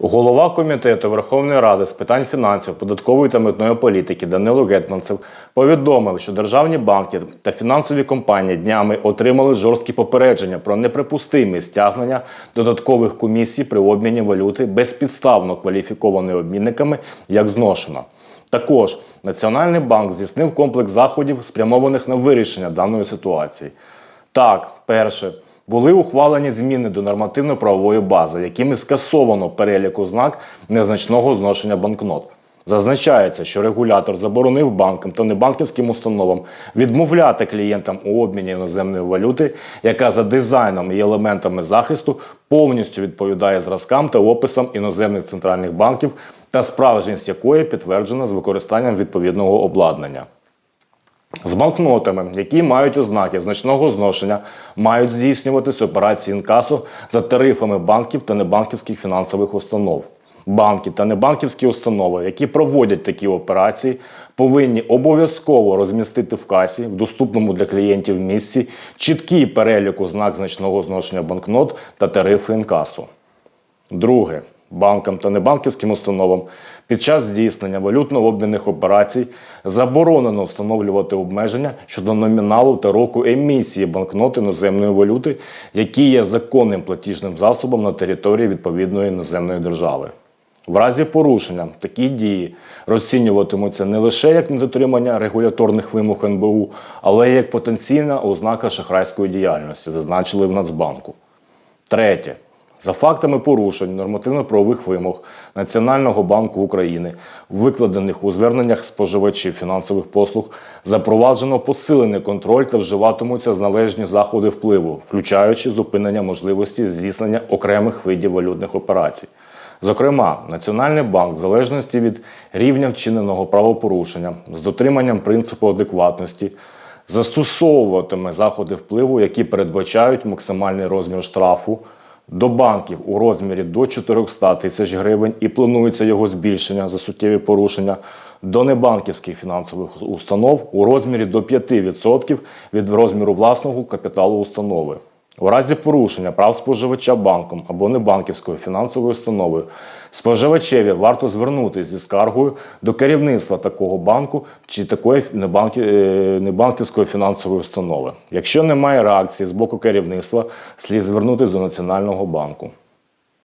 Голова комітету Верховної Ради з питань фінансів, податкової та митної політики Данило Гетманцев повідомив, що державні банки та фінансові компанії днями отримали жорсткі попередження про неприпустимість стягнення додаткових комісій при обміні валюти безпідставно кваліфікованими обмінниками як зношена. Також Національний банк здійснив комплекс заходів, спрямованих на вирішення даної ситуації. Так, перше. Були ухвалені зміни до нормативно-правової бази, якими скасовано перелік ознак незначного зношення банкнот. Зазначається, що регулятор заборонив банкам та небанківським установам відмовляти клієнтам у обміні іноземної валюти, яка за дизайном і елементами захисту повністю відповідає зразкам та описам іноземних центральних банків та справжність якої підтверджена з використанням відповідного обладнання. З банкнотами, які мають ознаки значного зношення, мають здійснюватись операції інкасу за тарифами банків та небанківських фінансових установ. Банки та небанківські установи, які проводять такі операції, повинні обов'язково розмістити в касі в доступному для клієнтів місці чіткий перелік ознак значного зношення банкнот та тарифи інкасу. Друге. Банкам та небанківським установам під час здійснення валютно-обмінних операцій заборонено встановлювати обмеження щодо номіналу та року емісії банкнот іноземної валюти, які є законним платіжним засобом на території відповідної іноземної держави. В разі порушення такі дії розцінюватимуться не лише як недотримання регуляторних вимог НБУ, але й як потенційна ознака шахрайської діяльності, зазначили в Нацбанку. Третє. За фактами порушень нормативно-правових вимог Національного банку України, викладених у зверненнях споживачів фінансових послуг, запроваджено посилений контроль та вживатимуться належні заходи впливу, включаючи зупинення можливості здійснення окремих видів валютних операцій. Зокрема, Національний банк, в залежності від рівня вчиненого правопорушення, з дотриманням принципу адекватності, застосовуватиме заходи впливу, які передбачають максимальний розмір штрафу до банків у розмірі до 400 тисяч гривень і планується його збільшення за суттєві порушення до небанківських фінансових установ у розмірі до 5% від розміру власного капіталу установи. У разі порушення прав споживача банком або небанківською фінансовою установою споживачеві варто звернутися зі скаргою до керівництва такого банку чи такої е, небанківської фінансової установи. Якщо немає реакції з боку керівництва, слід звернутися до Національного банку.